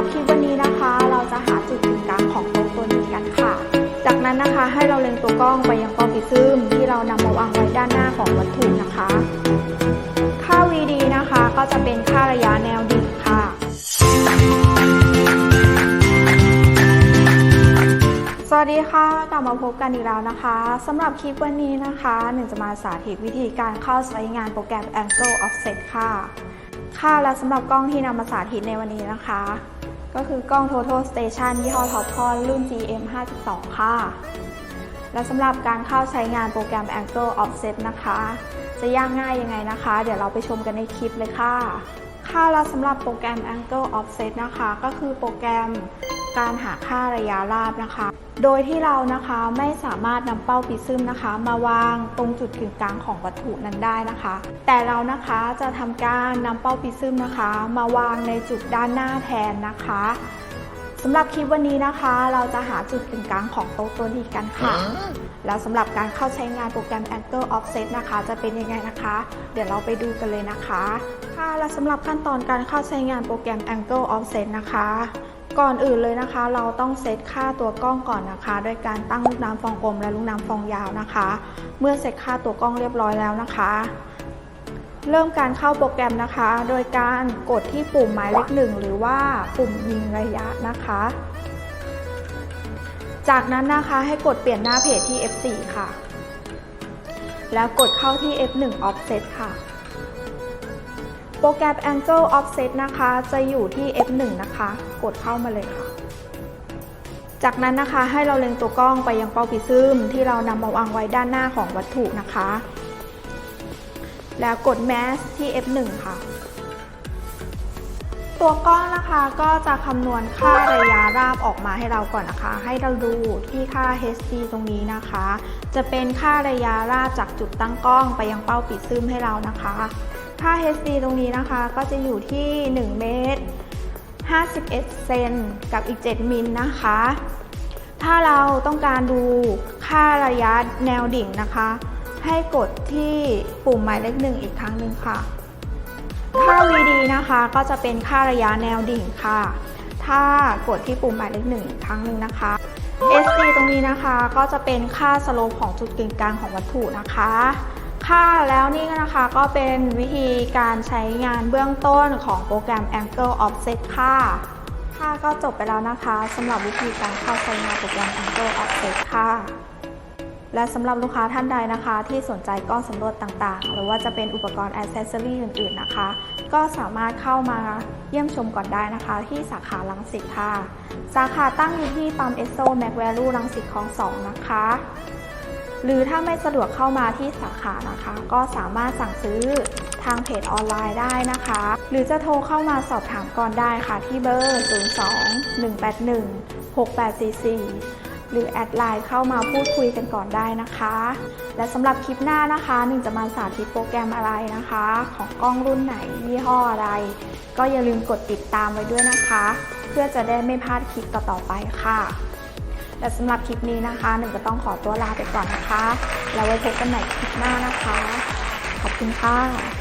รับคลิปวันนี้นะคะ เราจะหาจุดกึ่งกลางของโต๊ะตัวนี้กันค่ะ จากนั้นนะคะให้เราเล็งตัวกล้องไปยังกล้องปิซึมที่เรานำมาวางไว้ด้านหน้าของวัตถุนะคะ ค่า VD นะคะก็จะเป็นค่าระยะแนวดิ่งค่ะสวัสดีค่ะ กลับมาพบกันอีกแล้วนะคะสำหรับคลิปวันนี้นะคะหนึ่งจะมาสาธิตวิธีการเข้าใช้งานโปรแกรม Angle Offset ค่ะ ค่ะและสำหรับกล้องที่นำมาสาธิตในวันนี้นะคะ ก็คือกล้อง Total Station ยี่ห้อ Topcon รุ่น GM 52ค่ะ และสำหรับการเข้าใช้งานโปรแกรม Angle Offset นะคะ จะยากง่ายยังไงนะคะ เดี๋ยวเราไปชมกันในคลิปเลยค่ะ ค่าและสำหรับโปรแกรม Angle Offset นะคะ ก็คือโปรแกรมการหาค่าระยะราบนะคะ โดยที่เรานะคะไม่สามารถนำเป้าปิซึมนะคะ มาวางตรงจุดกึ่งกลางของวัตถุนั้นได้นะคะ แต่เรานะคะจะทำการนำเป้าปิซึมนะคะ มาวางในจุดด้านหน้าแทนนะคะสำหรับคลิปวันนี้นะคะ เราจะหาจุดกึ่งกลางของโต๊ะตัวนี้กันค่ะ แล้วสำหรับการเข้าใช้งานโปรแกรม Angle Offset นะคะ จะเป็นยังไงนะคะ เดี๋ยวเราไปดูกันเลยนะคะ ค่ะและสำหรับขั้นตอนการเข้าใช้งานโปรแกรม Angle Offset นะคะ ก่อนอื่นเลยนะคะ เราต้องเซตค่าตัวกล้องก่อนนะคะ โดยการตั้งลูกน้ำฟองกลมและลูกน้ำฟองยาวนะคะ เมื่อเซตค่าตัวกล้องเรียบร้อยแล้วนะคะ เริ่มการเข้าโปรแกรมนะคะ โดยการกดที่ปุ่มหมายเลขหนึ่งหรือว่าปุ่มยิงระยะนะคะ จากนั้นนะคะให้กดเปลี่ยนหน้าเพจที่ F4 ค่ะ แล้วกดเข้าที่ F1 Offset ค่ะ โปรแกรม Angle Offset นะคะ จะอยู่ที่ F1 นะคะ กดเข้ามาเลยค่ะ จากนั้นนะคะให้เราเล็งตัวกล้องไปยังเป้าปิซึมที่เรานำมาวางไว้ด้านหน้าของวัตถุนะคะ แล้วกด Mask ที่ F1 ค่ะ ตัวกล้องนะคะก็จะคำนวณค่าระยะราบออกมาให้เราก่อนนะคะ ให้เราดูที่ค่า HD ตรงนี้นะคะ จะเป็นค่าระยะราบจากจุดตั้งกล้องไปยังเป้าปิดซึมให้เรานะคะ ค่า HD ตรงนี้นะคะ ก็จะอยู่ที่ 1 เมตร 51 เซนกับอีก 7 มิลนะคะ ถ้าเราต้องการดูค่าระยะแนวดิ่งนะคะ ให้กดที่ปุ่มหมายเลขหนึ่งอีกครั้งหนึ่งค่ะ ค่า VD นะคะก็จะเป็นค่าระยะแนวดิ่งค่ะ ถ้ากดที่ปุ่มหมายเลขหนึ่งอีกครั้งหนึ่งนะคะ SD ตรงนี้นะคะก็จะเป็นค่าสโลปของจุดกึ่งกลางของวัตถุนะคะ ค่ะแล้วนี่นะคะก็เป็นวิธีการใช้งานเบื้องต้นของโปรแกรม Angle Offset ค่ะ ค่ะก็จบไปแล้วนะคะสำหรับวิธีการเข้าใช้งานโปรแกรม Angle Offset ค่ะ และสำหรับลูกค้าท่านใดนะคะ ที่สนใจกล้องสำรวจต่างๆ หรือว่าจะเป็นอุปกรณ์อ c เซสซอรี่อื่นๆนะคะ ก็สามารถเข้ามาเยี่ยมชมก่อนได้นะคะ ที่สาขาลังสิตค่ะ สาขาตั้งอยู่ที่ปั๊มเอสโซแมกแวลูลังสิตคลองสองนะคะ หรือถ้าไม่สะดวกเข้ามาที่สาขานะคะ ก็สามารถสั่งซื้อทางเพจออนไลน์ได้นะคะ หรือจะโทรเข้ามาสอบถามก่อนได้ค่ะที่เบอร์ 02 181 6844 หรือแอดไลน์เข้ามาพูดคุยกันก่อนได้นะคะ และสำหรับคลิปหน้านะคะหนึ่งจะมาสาธิตโปรแกรมอะไรนะคะ ของกล้องรุ่นไหนยี่ห้ออะไร ก็อย่าลืมกดติดตามไว้ด้วยนะคะ เพื่อจะได้ไม่พลาดคลิปต่อๆไปค่ะ แต่สำหรับคลิปนี้นะคะหนึ่งก็ต้องขอตัวลาไปก่อนนะคะ แล้วไว้พบกันใหม่คลิปหน้านะคะ ขอบคุณค่ะ